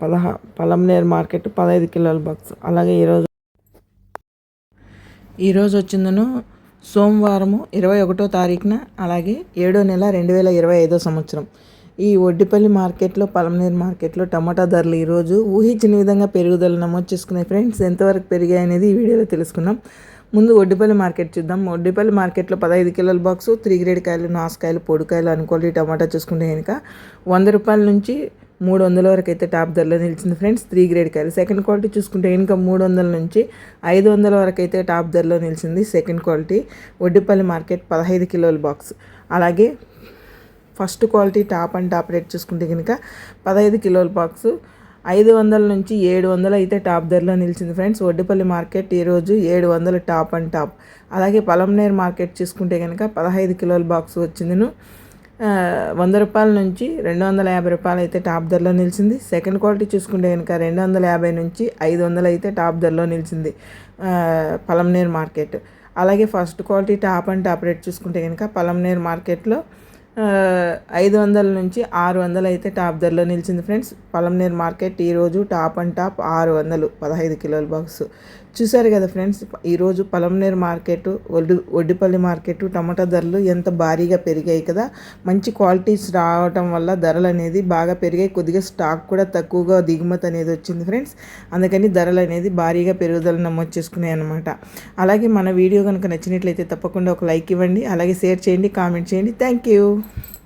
పదహ Palamaner market పదహైదు కిలోల box అలాగే ఈరోజు ఈరోజు వచ్చిందను సోమవారము ఇరవై ఒకటో తారీఖున అలాగే ఏడో నెల రెండు వేల ఇరవై ఐదో సంవత్సరం. ఈ ఒడ్డిపల్లి మార్కెట్లో పలంనేరు మార్కెట్లో టమాటా ధరలు ఈరోజు ఊహించిన విధంగా పెరుగుదల నమోదు చేసుకున్నాయి. ఫ్రెండ్స్ ఎంతవరకు పెరిగాయి అనేది ఈ వీడియోలో తెలుసుకుందాం. ముందు ఒడ్డిపల్లి మార్కెట్ చూద్దాం. ఒడ్డిపల్లి మార్కెట్లో పదహైదు కిలోల బాక్సు త్రీ గ్రేడ్ కాయలు నాసుకాయలు పొడికాయలు అనుకోవాలి టమాటా చూసుకుంటే కనుక వంద రూపాయల నుంచి మూడు వందల వరకు అయితే టాప్ ధరలో నిలిచింది ఫ్రెండ్స్ త్రీ గ్రేడ్ కాయలు. సెకండ్ క్వాలిటీ చూసుకుంటే ఇంకా మూడు వందల నుంచి ఐదు వందల వరకు అయితే టాప్ ధరలో నిలిచింది సెకండ్ క్వాలిటీ ఒడ్డిపల్లి మార్కెట్ పదహైదు కిలోల బాక్స్ అలాగే first quality top and top rate చూసుకుంటే కనుక పదహైదు కిలోల బాక్సు ఐదు వందల నుంచి ఏడు వందలు అయితే టాప్ ధరలో నిలిచింది ఫ్రెండ్స్. ఒడ్డిపల్లి మార్కెట్ ఈరోజు ఏడు వందలు టాప్ అండ్ టాప్. అలాగే పలంనేర్ మార్కెట్ చూసుకుంటే కనుక పదహైదు కిలోల బాక్స్ వచ్చిందిను. వంద రూపాయల నుంచి రెండు వందల యాభై రూపాయలు అయితే టాప్ ధరలో నిలిచింది. సెకండ్ క్వాలిటీ చూసుకుంటే కనుక రెండు వందల యాభై నుంచి ఐదు వందలు అయితే టాప్ ధరలో నిలిచింది. పలంనేర్ మార్కెట్. అలాగే first quality top and top rate చూసుకుంటే కనుక పలంనేర్ మార్కెట్లో ఐదు వందల నుంచి ఆరు వందలు అయితే టాప్ ధరలో నిలిచింది ఫ్రెండ్స్. పలంనేర్ మార్కెట్ ఈరోజు టాప్ అండ్ టాప్ ఆరు వందలు పదహైదు కిలోల బాక్స్. చూసారు కదా ఫ్రెండ్స్ ఈరోజు పలంనేర్ మార్కెట్ ఒడ్డు ఒడ్డిపల్లి మార్కెట్ టమాటా ధరలు ఎంత భారీగా పెరిగాయి కదా. మంచి క్వాలిటీస్ రావటం వల్ల ధరలు అనేది బాగా పెరిగాయి. కొద్దిగా స్టాక్ కూడా తక్కువగా దిగుమతి అనేది వచ్చింది ఫ్రెండ్స్. అందుకని ధరలు అనేది భారీగా పెరుగుదల నమోదు చేసుకున్నాయి అనమాట అలాగే మన వీడియో కనుక నచ్చినట్లయితే తప్పకుండా ఒక లైక్ ఇవ్వండి. అలాగే షేర్ చేయండి కామెంట్ చేయండి. Thank you. you.